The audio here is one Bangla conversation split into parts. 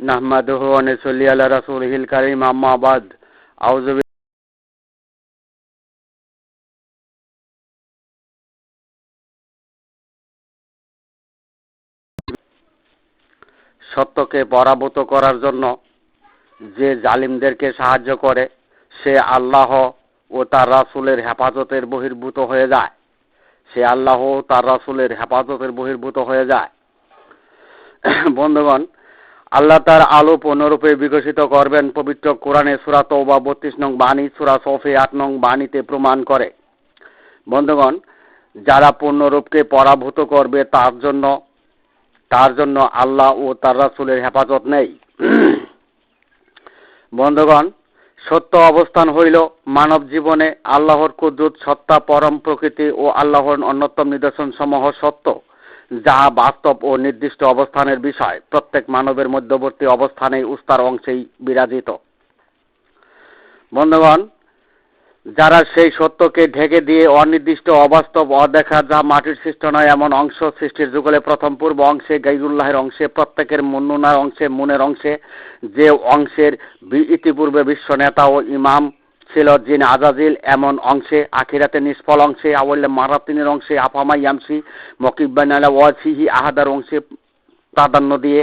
نحمده ونصلي على رسوله الكريم أما بعد أعوذ بالله সত্যকে পরাভূত করার জন্য যে জালিমদেরকে সাহায্য করে সে আল্লাহ ও তার রাসুলের হেফাজতের বহির্ভূত হয়ে যায় সে আল্লাহ ও তার রাসুলের হেফাজতের বহির্ভূত হয়ে যায় বন্ধুগণ আল্লাহ তার আলো পূর্ণরূপে বিকশিত করবেন পবিত্র কোরআনে সুরা তৌবা বত্রিশ নং বাণী, সুরা সফে আট নং বাণীতে প্রমাণ করে। বন্ধুগণ, যারা পূর্ণরূপকে পরাভূত করবে, তার জন্য তার জন্য আল্লাহ ও তার রাসুলের হেফাজত নেই। বন্ধুগণ, সত্য অবস্থান হইল মানব জীবনে আল্লাহর কুদরত, সত্তা, পরম প্রকৃতি ও আল্লাহর অন্যতম নিদর্শন সমূহ সত্য। যাহা বাস্তব ও নির্দিষ্ট অবস্থানের বিষয়। প্রত্যেক মানবের মধ্যবর্তী অবস্থানে উস্তার অংশেই বিরাজিত। বন্ধুগণ, যারা সেই সত্যকে ঢেকে দিয়ে অনির্দিষ্ট, অবাস্তব, অদেখা যা মাটির সৃষ্ট নয়, এমন অংশ সৃষ্টির যুগলে প্রথম পূর্ব অংশে গাইরুল্লাহের অংশে, প্রত্যেকের মুন্নুনার অংশে, মুনের অংশে, যে অংশের ইতিপূর্বে বিশ্ব নেতা ও ইমাম ছিল জিন আজাজিল এমন অংশে আখিরাতে নিষ্ফল অংশে আওয়াল্লে মারাতিনের অংশে, আফামা ইয়ামসি মকিবান আলা ওয়াসিহি আহাদার অংশে প্রাধান্য দিয়ে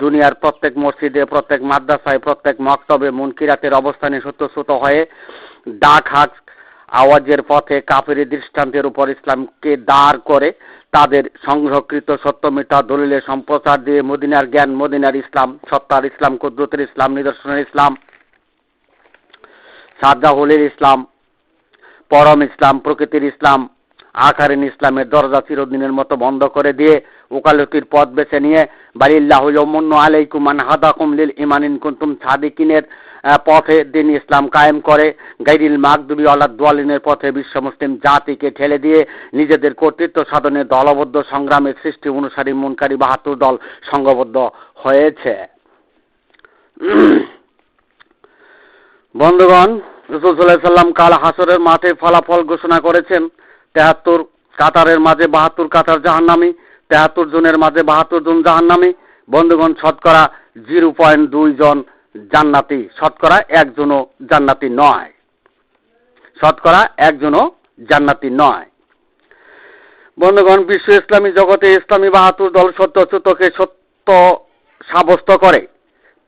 দুনিয়ার প্রত্যেক মসজিদে, প্রত্যেক মাদ্রাসায়, প্রত্যেক মক্তবে মুনকিরাতের অবস্থানে সত্যশ্রুত হয়ে ডাক হাক আওয়াজের পথে কাফেরি দৃষ্টান্তের উপর ইসলামকে দাঁড় করে তাদের সংরক্ষিত সত্য মিথ্যা দলিলের সম্প্রচার দিয়ে মদিনার জ্ঞান, মদিনার ইসলাম, সত্তার ইসলাম, কুদরতের ইসলাম, নিদর্শনের ইসলাম সাজ্জাহুলের ইসলাম, পরম ইসলাম, প্রকৃতির ইসলাম আকারিন ইসলামের দরজা চিরদিনের মতো বন্ধ করে দিয়ে ওকালতির পথ বেছে নিয়ে, বালিল্লাহ ইয়মন্ন আলাইকুম মান হাদাকুম লিল ইমানিন কুনতুম সাদিকিনের পথে দিন ইসলাম কায়েম করে, গাইরিল মাকদুবি আল্লাহ দোয়ালিনের পথে বিশ্ব মুসলিম জাতিকে ঠেলে দিয়ে নিজেদের কর্তৃত্ব সাধনে দলবদ্ধ সংগ্রামের সৃষ্টি অনুসারী মুনকারী বাহাত্তর দল সংঘবদ্ধ হয়েছে। বন্ধুগণ রসুল্লাহ সাল্লাম কাল হাসরের মাঠে ফলাফল ঘোষণা করেছেন। তেহাত্তর কাতারের মাঝে বাহাত্তর কাতার জাহান্নামি, তেহাত্তর জনের মাঝে বাহাত্তর জন জাহান্নামি। বন্ধুগণ, শতকরা জিরো পয়েন্ট দুই জন জান্নাতি, শতকরা একজনও জান্নাতি নয়। শতকরা একজনও জান্নাতি নয়। বন্ধুগণ, বিশ্ব ইসলামী জগতে ইসলামী বাহাত্তর দল সত্য সত্যচ্যুতকে সত্য সাব্যস্ত করে।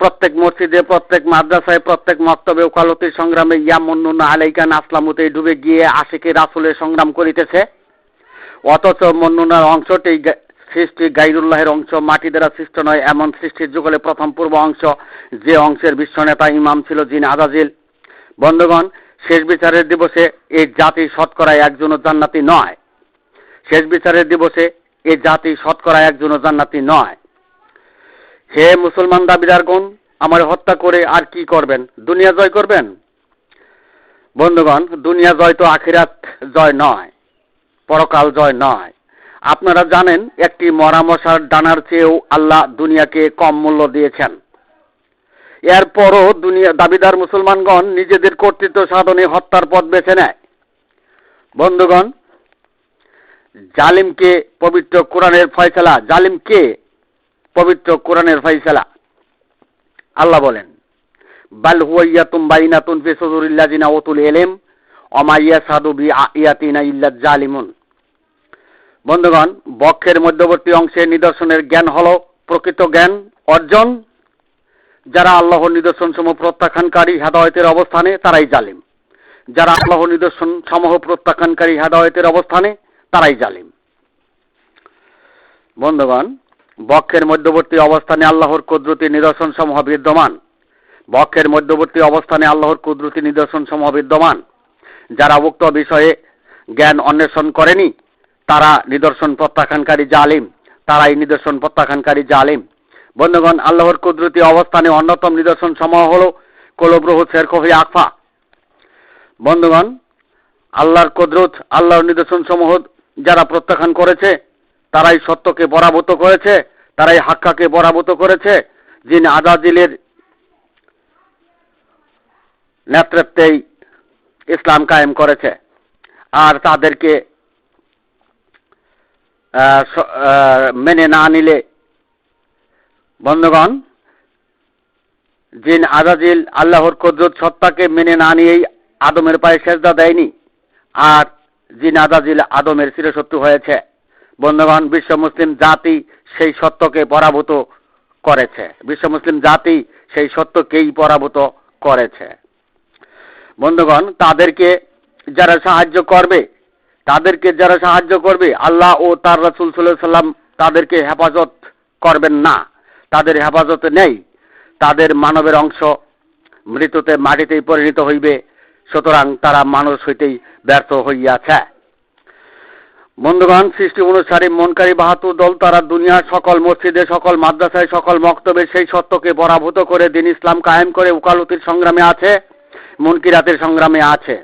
প্রত্যেক মসজিদে, প্রত্যেক মাদ্রাসায়, প্রত্যেক মক্তবে ওকালতির সংগ্রামে ইয়ামন্নুন আলাইকান আসলামতে ডুবে গিয়ে আশিকে রাসুলের সংগ্রাম করিতেছে। অথচ মন্নুনার অংশটি সৃষ্টি গাইরুল্লাহের অংশ, মাটি দ্বারা সৃষ্ট নয়, এমন সৃষ্টির যুগলে প্রথম পূর্ব অংশ। যে অংশের বিশ্বনেতা ইমাম ছিল জিন আজাজিল। বন্ধুগণ, শেষ বিচারের দিবসে এই জাতি শতকরা একজনও জান্নাতি নয়। শেষ বিচারের দিবসে এই জাতি শতকরা একজনও জান্নাতি নয়। হে মুসলমান দাবিদারগণ, আমার হত্যা করে আর কি করবেন? দুনিয়া জয় করবেন? বন্ধুগণ, দুনিয়া জয় তো আখিরাত জয় নয়, পরকাল জয় নয়। আপনারা জানেন, একটি মরামশার ডানার চেয়েও আল্লাহ দুনিয়াকে কম মূল্য দিয়েছেন। এরপরও দুনিয়া, দাবিদার মুসলমানগণ নিজেদের কর্তৃত্ব সাধনে হত্যার পথ বেছে নেয়। বন্ধুগণ, জালিমকে পবিত্র কোরআনের ফয়সালা জালিম কে পবিত্র কোরআনের ফয়সালা। আল্লাহ বলেন, বাল হুয়াইয়াতুম বাইনাতুন ফি সুদুরিল্লাযিনা উতুল ইলম অমাইয়া সাদু বি ইয়াতিনা ইল্লা জালিমুন বন্ধুগণ, বক্ষের মধ্যবর্তী অংশে নিদর্শনের জ্ঞান হল প্রকৃত জ্ঞান অর্জন। যারা আল্লাহর নিদর্শন সমূহ প্রত্যাখ্যানকারী হেদায়তের অবস্থানে, তারাই জালিম। যারা আল্লাহর নিদর্শন সমূহ প্রত্যাখ্যানকারী হেদায়তের অবস্থানে, তারাই জালিম। বন্ধুগণ বক্ষের মধ্যবর্তী অবস্থানে আল্লাহর কুদরতি নিদর্শন সমূহ বিদ্যমান। বক্ষের মধ্যবর্তী অবস্থানে আল্লাহর কুদরতি নিদর্শন সমূহ বিদ্যমান। যারা উক্ত বিষয়ে জ্ঞান অন্বেষণ করেনি, তারা নিদর্শন প্রত্যাখ্যানকারী জালিম। তারাই নিদর্শন প্রত্যাখ্যানকারী জালিম। বন্ধুগণ, আল্লাহর কুদরতি অবস্থানে অন্যতম নিদর্শন সমূহ হল কলব্রহ শেরকহি আকফা। বন্ধুগণ, আল্লাহর কুদরত, আল্লাহর নিদর্শন সমূহ যারা প্রত্যাখ্যান করেছে, তারাই সত্যকে পরাভূত করেছে। তারাই হাক্কাকে পরাভূত করেছে, যিনি আজাদিলের নেতৃত্বেই ইসলাম কায়েম করেছে। আর তাদেরকে মেনে না নিলে বন্ধুগণ জিন আজাজিল আল্লাহর কদরত সত্তাকে মেনে না নিয়েই আদমের পায়ে সেজদা দেয়নি, আর জিন আজাজিল আদমের চিরশত্রু হয়েছে। বন্ধুগণ, বিশ্ব মুসলিম জাতি সেই সত্যকে পরাভূত করেছে। বিশ্ব মুসলিম জাতি সেই সত্যকেই পরাভূত করেছে। বন্ধুগণ, তাদেরকে যারা সাহায্য করবে, তাদেরকে যারা সাহায্য করবে, আল্লাহ ও তার রসুল সাল্লাম তাদেরকে হেফাজত করবেন না। তাদের হেফাজতে নেই। তাদের মানবের অংশ মৃত্যুতে মাটিতেই পরিণত হইবে। সুতরাং তারা মানুষ হইতেই ব্যর্থ হইয়াছে। বন্ধুগণ, সৃষ্টি অনুসারী মনকারী বাহাতুর দল, তারা দুনিয়ার সকল মসজিদে, সকল মাদ্রাসায়, সকল মক্তবে সেই সত্যকে পরাভূত করে দিন ইসলাম কায়েম করে উকালতির সংগ্রামে আছে, মুনকিরাতের সংগ্রামে আছে।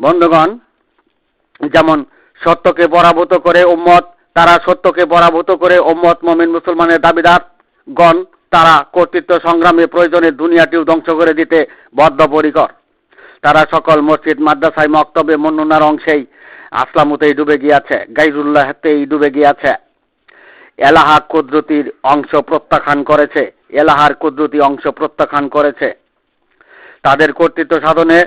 বন্ধুগণ, যেমন সত্যকে পরাভূত করে উম্মত, তারা সত্যকে পরাভূত করে উম্মত, মমিন, মুসলমানের দাবিদার গণ তারা কর্তৃত্ব সংগ্রামে প্রয়োজনে দুনিয়াটিও ধ্বংস করে দিতে বদ্ধপরিকর। তারা সকল মসজিদ, মাদ্রাসায়, মক্তবে মন্নুনার অংশেই আসলামতেই ডুবে গিয়াছে গাইজুল্লাহতেই ডুবে গিয়াছে। এলাহা কুদরতির অংশ প্রত্যাখ্যান করেছে, এলাহার কুদরতি অংশ প্রত্যাখ্যান করেছে। তাদের কর্তৃত্ব সাধনে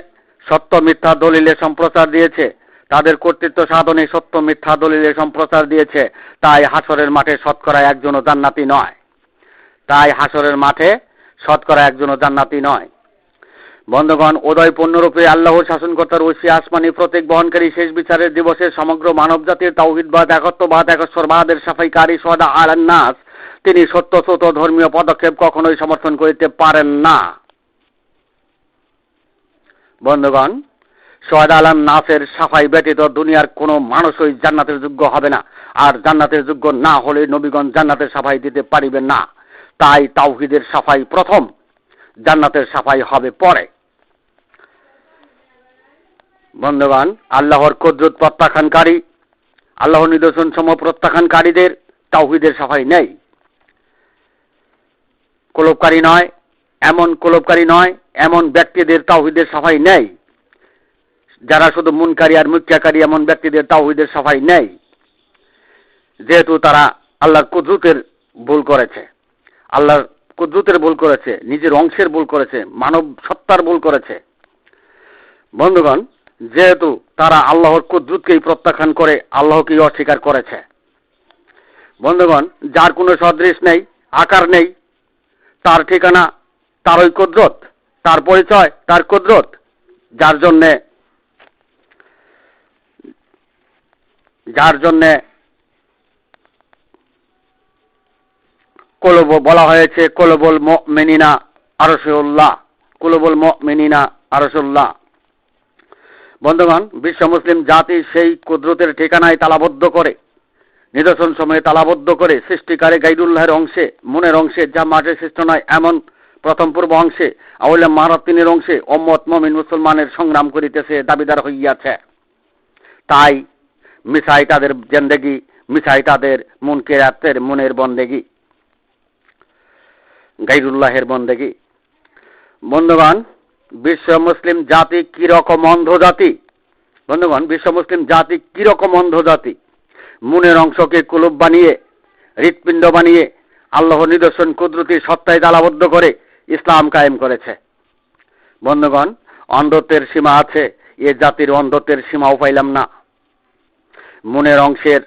সত্য মিথ্যা দলিলে সম্প্রচার দিয়েছে। তাদের কর্তৃত্ব সাধনে সত্য মিথ্যা দলিলে সম্প্রচার দিয়েছে। তাই হাসরের মাঠে শতকরা একজনও জান্নাতি নয়। তাই হাসরের মাঠে শতকরা একজনও জান্নাতি নয়। বন্ধগণ উদয় পূর্ণরূপে আল্লাহর শাসনকর্তার ঐশী আসমানি প্রতীক বহনকারী শেষ বিচারের দিবসে সমগ্র মানব জাতির তাওহিদবাদ একত্ববাদ একশ্বরবাদের সাফাইকারী সদা আলান্নাস তিনি সত্যশ্রুত ধর্মীয় পদক্ষেপ কখনোই সমর্থন করিতে পারেন না। বন্ধুগণ, সোহাদ আলম নাসের সাফাই ব্যতীত দুনিয়ার কোনো মানুষই জান্নাতের যোগ্য হবে না। আর জান্নাতের যোগ্য না হলে নবীগণ জান্নাতের সাফাই দিতে পারিবেন না। তাই তাওহিদের সাফাই প্রথম, জান্নাতের সাফাই হবে পরে। বন্ধুগণ, আল্লাহর কদরত প্রত্যাখ্যানকারী, আল্লাহর নিদর্শন সম প্রত্যাখ্যানকারীদের তাওহিদের সাফাই নেই। কোলবকারী নয়, এমন কোলবকারী নয়, এমন ব্যক্তিদের তাওহিদের সাফাই নেই। যারা শুধু মুনকারী আর মুখ্যাকারী এমন ব্যক্তিদের তাওহিদের সাফাই নেই। যেহেতু তারা আল্লাহর কুদরতের ভুল করেছে, আল্লাহর কুদরতের ভুল করেছে, নিজের অংশের ভুল করেছে, মানব সত্তার ভুল করেছে। বন্ধুগণ যেহেতু তারা আল্লাহর কুদরতকেই প্রত্যাখ্যান করে, আল্লাহকেই অস্বীকার করেছে। বন্ধুগণ, যার কোনো সদৃশ নেই, আকার নেই, তার ঠিকানা, তার ওই কুদরত, তার পরিচয়, তার কুদরত, যার জন্যে যার জন্যে কলব বলা হয়েছে, কলবল মেনিনা আরসুল্লাহ কলবল মেনিনা আরসুল্লাহ বন্ধুগণ, বিশ্ব মুসলিম জাতি সেই কুদরতের ঠিকানায় তালাবদ্ধ করে, নিদর্শন সময়ে তালাবদ্ধ করে সৃষ্টিকারী গাইদুল্লাহের অংশে, মনের অংশে, যা মাঠে সৃষ্ট নয়, এমন প্রথম পূর্ব অংশে আউলে মারাতিনের অংশে অম্মত মমিন মুসলমানের সংগ্রাম করিতেছে, দাবিদার হইয়াছে। তাই মিসাই তাদের জেন্দেগি মিসাই তাদের মন কেরাতের মনের বন্দেগি গাইরুল্লাহের বন্দেগি। বন্ধুগণ, বিশ্ব মুসলিম জাতি কীরকম অন্ধ জাতি বন্ধুগণ, বিশ্ব মুসলিম জাতি কীরকম অন্ধ জাতি? মনের অংশকে কুলুপ বানিয়ে, হৃৎপিণ্ড বানিয়ে, আল্লাহ নিদর্শন, কুদরতি সত্তায় তালাবদ্ধ করে ইসলাম কায়েম করেছে। বন্ধুগণ, অন্ধত্বের সীমা আছে, এ জাতির অন্ধত্বের সীমাও পাইলাম না। মনের অংশের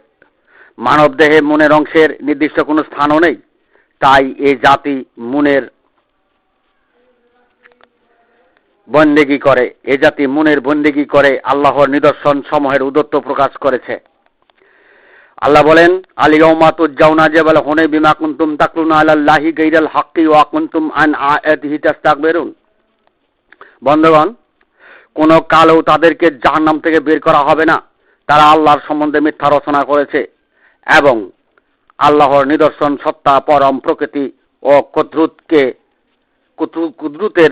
মানব দেহে মনের অংশের নির্দিষ্ট কোনো স্থানও নেই। তাই এ জাতি মনের বন্দেগি করে। এ জাতি মনের বন্দেগি করে আল্লাহর নিদর্শন সমূহের উদত্ত প্রকাশ করেছে। আল্লাহ বলেন আলী ওমাতুজ্জাউনা যে বলে হনে বিমা কুন্তুম তাকলুনা আল্লাহি গৈরাল হাক্কি ওয়া কুন্তুম আন আয়াতিহি তাস্তাকবিরুন। বন্ধুগণ, কোন কালেও তাদেরকে জাহান্নাম থেকে বের করা হবে না। তারা আল্লাহর সম্বন্ধে মিথ্যা রচনা করেছে এবং আল্লাহর নিদর্শন সত্তা, পরম প্রকৃতি ও কুদ্রুতকে কুদ্রুতের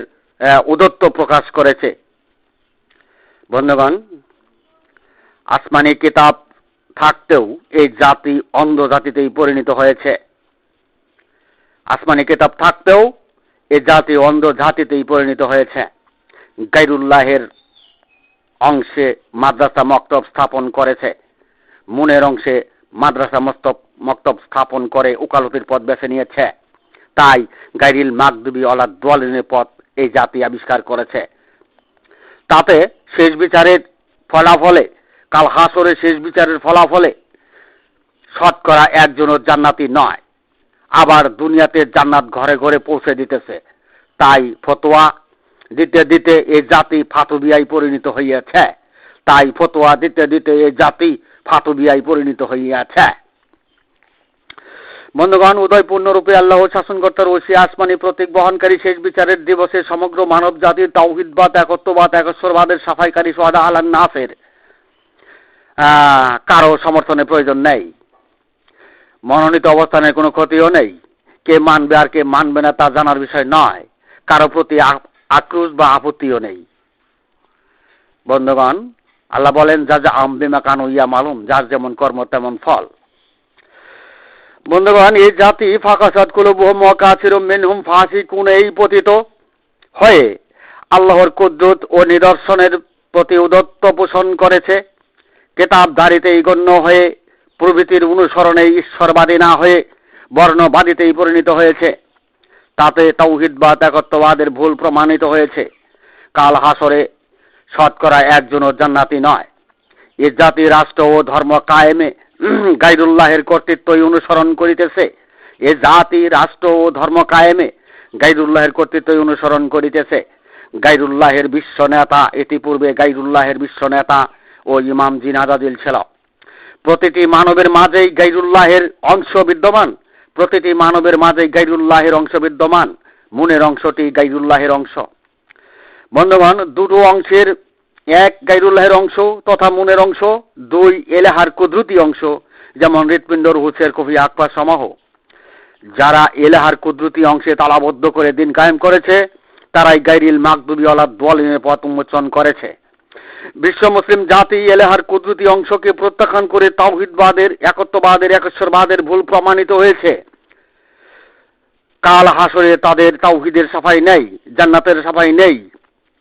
উদত্ত প্রকাশ করেছে। বন্ধুগণ, আসমানি কিতাব থাকতেও এই জাতি অন্ধ জাতিতেই পরিণত হয়েছে। আসমানি কিতাব থাকতেও এই জাতি অন্ধ জাতিতেই পরিণত হয়েছে। গাইরুল্লাহের অংশে মাদ্রাসা মক্তব স্থাপন করেছে। মনের অংশে মাদ্রাসা মস্তব, মক্তব স্থাপন করে উকালতির পথ বেছে নিয়েছে। তাই গাইরিল মাকদুবি অলা দোয়ালিনের পথ এই জাতি আবিষ্কার করেছে। তাতে শেষ বিচারের ফলাফলে, কাল হাসরের শেষ বিচারের ফলাফলে শতকরা একজনের জান্নাতি নয়। আবার দুনিয়াতে জান্নাত ঘরে ঘরে পৌঁছে দিতেছে। তাই ফতোয়া দিতে দিতে এই জাতি ফাতুবিয়ায় পরিণত হইয়াছে। তাই ফতোয়া দিতে দিতে এই জাতি ফাতুবিয়ায় পরিণত হইয়াছে। বন্ধুগণ, উদয়পূর্ণরূপে আল্লাহ শাসনকর্তার ওসি আসমানি প্রতীক বহনকারী শেষ বিচারের দিবসে সমগ্র মানব জাতির তাওহিদবাদ, একত্ববাদ একশ্বরবাদের সাফাইকারী সোহাদা আলান নাফের কারও সমর্থনের প্রয়োজন নেই। মনোনীত অবস্থানের কোনো ক্ষতিও নেই। কে মানবে আর কে মানবে না তা জানার বিষয় নয়। কারও প্রতি আক্রোশ বা আপত্তিও নেই। বন্ধুগণ, আল্লাহ বলেন যা যা আম বিমা কানু ইয়া মালুম যার যেমন কর্ম তেমন ফল। বন্ধুগণ, এই জাতি ফাঁকাসাদ কুলো বহু মকাছির মিনহুম ফাঁসি কোন এই পতিত হয়ে আল্লাহর কুদ্রুত ও নিদর্শনের প্রতি উদত্ত পোষণ করেছে। কেতাবধারীতেই গণ্য হয়ে, প্রভৃতির অনুসরণে ঈশ্বরবাদী না হয়ে, বর্ণবাদীতেই পরিণত হয়েছে। তাতে তৌহিদবাদ একত্ববাদের ভুল প্রমাণিত হয়েছে। কাল হাসরে শতকরা একজনও জান্নাতি নয়। এ জাতি রাষ্ট্র ও ধর্ম কায়েমে গাইরুল্লাহের কর্তৃত্বই অনুসরণ করিতেছে। এ জাতি, রাষ্ট্র ও ধর্ম কায়েমে গাইরুল্লাহের কর্তৃত্বই অনুসরণ করিতেছে। গাইরুল্লাহের বিশ্ব নেতা, ইতিপূর্বে গাইরুল্লাহের বিশ্ব নেতা ও ইমাম জিনাদাদিল ছিল। প্রতিটি মানবের মাঝেই গাইরুল্লাহের অংশ বিদ্যমান, প্রতিটি মানবের মাঝেই গাইরুল্লাহের অংশ বিদ্যমান, মনের অংশটি গাইরুল্লাহের অংশ। বন্ধুগণ, দুটো অংশের এক গাইরুল্লাহের অংশ তথা মনের অংশ, দুই এলাহার কুদরতি অংশ, যেমন হৃৎপিণ্ড রুহুসের কফি আকবার সমাহ। যারা এলাহার কুদরতি অংশে তালাবদ্ধ করে দিন কায়েম করেছে, তারাই গাইরিল মাকদুবি অলা দোয়ালিনের পথ উন্মোচন করেছে। বিশ্ব মুসলিম জাতি এলাহার কুদরতি অংশকে প্রত্যাখ্যান করে তাওহিদবাদের, একত্ববাদের, একেশ্বরবাদের ভুল প্রমাণিত হয়েছে। কাল হাসরে তাদের তাওহিদের সাফাই নেই, জান্নাতের সাফাই নেই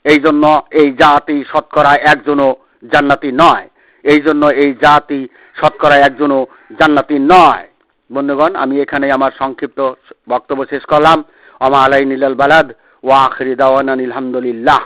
এই জন্য এই জাতি শতকরা একজনও জান্নাতি নয়। এই জন্য এই জাতি শতকরা একজনও জান্নাতি নয়। বন্ধুগণ, আমি এখানে আমার সংক্ষিপ্ত বক্তব্য শেষ করলাম। আমা আলাই নীলাল বালাদ, ওয়া আখরি দাওয়ানা আলহামদুলিল্লাহ।